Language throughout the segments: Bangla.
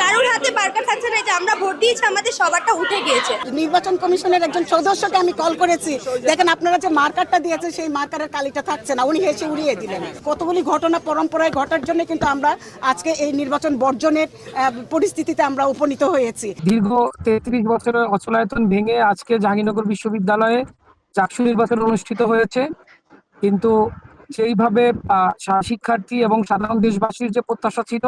কারোর হাতে মার্কার থাকছে না যে আমরা ভোট দিয়েছি আমাদের সবারটা উঠে গিয়েছে। নির্বাচন কমিশনের একজন সদস্যকে আমি কল করেছি। দেখেন আপনারা যে মার্কারটা দিয়েছে সেই মার্কারের কালিটা থাকছে না উনি হেসে উড়িয়ে দিলেন। কতগুলি ঘটনা পরম্পরায় ঘটার জন্য কিন্তু আমরা আজকে এই নির্বাচন বর্জনের আহ, পরিস্থিতিতে আমরা উপনীত হয়েছি। দীর্ঘ তেত্রিশ বছরের অচলায়তন ভেঙে আজকে জাহাঙ্গীরনগর বিশ্ববিদ্যালয়ে চাকসু নির্বাচন অনুষ্ঠিত হয়েছে। কিন্তু সেইভাবে আহ, শিক্ষার্থী এবং সাধারণ দেশবাসীর যে প্রত্যাশা ছিল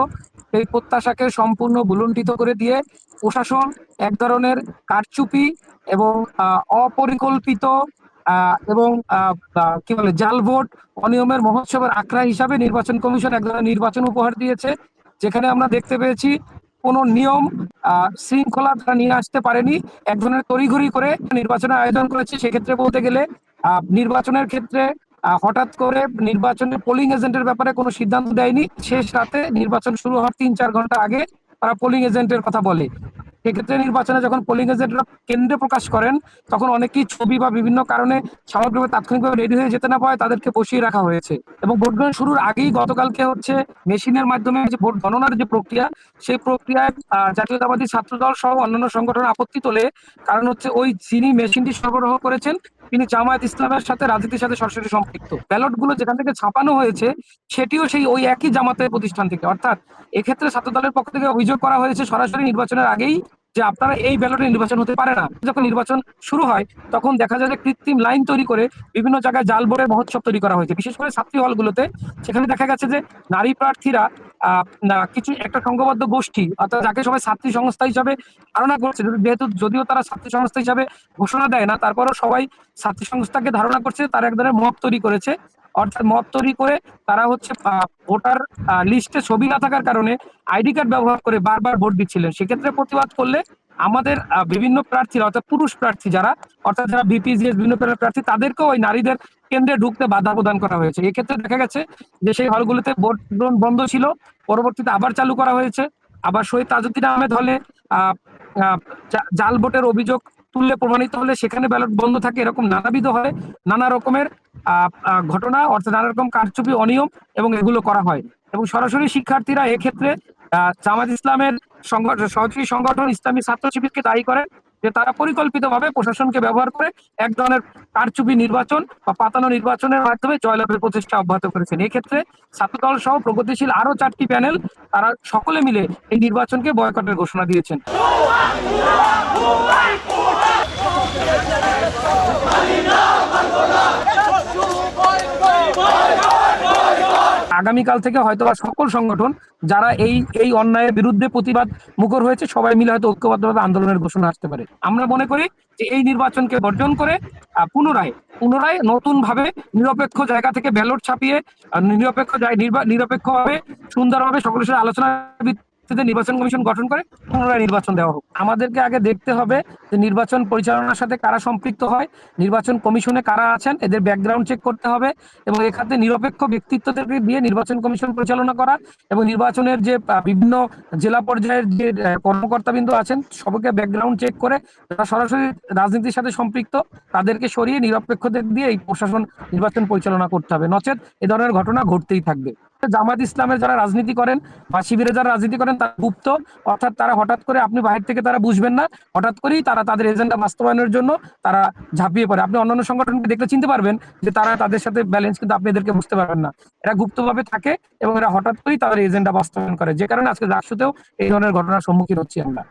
সেই প্রত্যাশাকে সম্পূর্ণ ভুলুণ্ঠিত করে দিয়ে প্রশাসন এক ধরনের কারচুপি এবং অপরিকল্পিত এবং কি বলে, জাল ভোট, অনিয়মের মহোৎসবের আখড়া হিসাবে নির্বাচন কমিশন এক ধরনের নির্বাচন উপহার দিয়েছে। যেখানে আমরা দেখতে পেয়েছি কোনো নিয়ম শৃঙ্খলা তারা নিয়ে আসতে পারেনি। এক ধরনের তড়িঘড়ি করে নির্বাচনের আয়োজন করেছে। সেক্ষেত্রে বলতে গেলে নির্বাচনের ক্ষেত্রে হঠাৎ করে নির্বাচনে পোলিং এজেন্টের ব্যাপারে কোনো সিদ্ধান্ত দেয়নি। শেষ রাতে নির্বাচন শুরু হওয়ার তিন চার ঘণ্টা আগে তারা পোলিং এজেন্টের কথা বলে। সেক্ষেত্রে নির্বাচনে যখন পোলিং এজেন্টরা কেন্দ্রে প্রকাশ করেন, তখন অনেকেই ছবি বা বিভিন্ন কারণে সামগ্রিকভাবে তাৎক্ষণিকভাবে রেডি হয়ে যেতে না পায় তাদেরকে বসিয়ে রাখা হয়েছে। এবং ভোট গ্রহণ শুরুর আগেই গতকালকে হচ্ছে মেশিনের মাধ্যমে যে ভোট গণনার যে প্রক্রিয়া, সেই প্রক্রিয়ায় জাতীয়তাবাদী ছাত্রদল সহ অন্যান্য সংগঠন আপত্তি তোলে। কারণ হচ্ছে ওই যিনি মেশিনটি সরবরাহ করেছেন তিনি জামায়াত ইসলামের সাথে রাজনীতির সাথে সরাসরি সম্পৃক্ত। ব্যালটগুলো যেখান থেকে ছাপানো হয়েছে, সেটিও সেই ওই একই জামাতের প্রতিষ্ঠান থেকে। অর্থাৎ এক্ষেত্রে ছাত্র দলের পক্ষ থেকে অভিযোগ করা হয়েছে সরাসরি নির্বাচনের আগেই যে আপনারা এই ব্যালটে নির্বাচন হতে পারে না। যখন নির্বাচন শুরু হয়, তখন দেখা যায় যে কৃত্রিম লাইন তৈরি করে বিভিন্ন জায়গায় জাল ভোটের মহোৎসব তৈরি করা হয়েছে। বিশেষ করে ছাত্রী হলগুলোতে, সেখানে দেখা গেছে যে নারী প্রার্থীরা কিছু একটা সংঘবদ্ধ গোষ্ঠী, অর্থাৎ যাকে সবাই ছাত্রী সংস্থা হিসাবে ধারণা করছে যেহেতু, যদিও তারা ছাত্রী সংস্থা হিসাবে ঘোষণা দেয় না, তারপরও সবাই ছাত্রী সংস্থাকে ধারণা করছে, তারা এক ধরনের মত তৈরি করেছে। অর্থাৎ মত তৈরি করে তারা হচ্ছে ভোটার লিস্টে ছবি না থাকার কারণে আইডি কার্ড ব্যবহার করে বারবার ভোট দিচ্ছিলেন। সেক্ষেত্রে প্রতিবাদ করলে আমাদের বিভিন্ন প্রার্থীরা, অর্থাৎ পুরুষ প্রার্থী যারা, অর্থাৎ যারা বিপিজিএস বিভিন্ন প্রার্থী তাদেরকেও ওই নারীদের কেন্দ্রে ঢুকতে বাধা প্রদান করা হয়েছে। এক্ষেত্রে দেখা গেছে যে সেই হলগুলোতে ভোট গ্রহণ বন্ধ ছিল, পরবর্তীতে আবার চালু করা হয়েছে। আবার শহীদ তাজউদ্দিন আহমেদ হলে জাল ভোটের অভিযোগ তুললে প্রমাণিত হলে সেখানে ব্যালট বন্ধ থাকে, এরকম নানাবিধ হয়, নানা রকমের ঘটনা, অর্থাৎ নানা রকম কারচুপি, অনিয়ম, এবং এগুলো করা হয়। এবং সরাসরি শিক্ষার্থীরা এক্ষেত্রে জামাত ইসলামের সংগঠন সহযোগী সংগঠন ইসলামী ছাত্র শিবিরকে দায়ী করেন যে তারা পরিকল্পিতভাবে প্রশাসনকে ব্যবহার করে এক ধরনের কারচুপি নির্বাচন বা পাতানো নির্বাচনের মাধ্যমে জয়লাভের প্রচেষ্টা অব্যাহত করেছেন। এক্ষেত্রে ছাত্রদল সহ প্রগতিশীল আরও চারটি প্যানেল তারা সকলে মিলে এই নির্বাচনকে বয়কটের ঘোষণা দিয়েছেন। আগামীকাল থেকে হয়তো সকল সংগঠন যারা এই এই অন্যায়ের বিরুদ্ধে প্রতিবাদ মুখর হয়েছে, সবাই মিলে হয়তো ঐক্যবদ্ধভাবে আন্দোলনের ঘোষণা আসতে পারে। আমরা মনে করি যে এই নির্বাচনকে বর্জন করে পুনরায় পুনরায় নতুন ভাবে নিরপেক্ষ জায়গা থেকে ব্যালট ছাপিয়ে নিরপেক্ষ নিরপেক্ষ ভাবে সুন্দরভাবে সকলের সাথে আলোচনা ভিত্তিতে নির্বাচন কমিশন গঠন করে পুনরায় নির্বাচন দেওয়া হোক। আমাদেরকে আগে দেখতে হবে যে নির্বাচন পরিচালনার সাথে কারা সম্পৃক্ত হয়, নির্বাচন কমিশনে কারা আছেন, এদের ব্যাকগ্রাউন্ড চেক করতে হবে এবং এখানে নিরপেক্ষ ব্যক্তিত্বদেরকে দিয়ে নির্বাচন কমিশন পরিচালনা করা এবং নির্বাচনের যে বিভিন্ন জেলা পর্যায়ের যে কর্মকর্তাবৃন্দ আছেন সবকে ব্যাকগ্রাউন্ড চেক করে যারা সরাসরি রাজনীতির সাথে সম্পৃক্ত, তাদেরকে সরিয়ে নিরপেক্ষদের দিয়ে এই প্রশাসন নির্বাচন পরিচালনা করতে হবে। নচেত এ ধরনের ঘটনা ঘটতেই থাকবে। জামাত ইসলামের যারা রাজনীতি করেন বা শিবিরে যারা রাজনীতি করেন, তারা গুপ্ত। অর্থাৎ তারা হঠাৎ করে আপনি বাইরে থেকে তারা বুঝবেন না। হঠাৎ করেই তারা তাদের এজেন্ডা বাস্তবায়নের জন্য তারা ঝাঁপিয়ে পড়ে। আপনি অন্যান্য সংগঠনকে দেখলে চিনতে পারবেন যে তারা তাদের সাথে ব্যালেন্স কিন্তু আপনি এদেরকে বুঝতে পারবেন না। এরা গুপ্তভাবে থাকে এবং এরা হঠাৎ করেই তাদের এজেন্ডা বাস্তবায়ন করে। যে কারণে আজকে রাষ্ট্রতেও এই ধরনের ঘটনার সম্মুখীন হচ্ছি আমরা।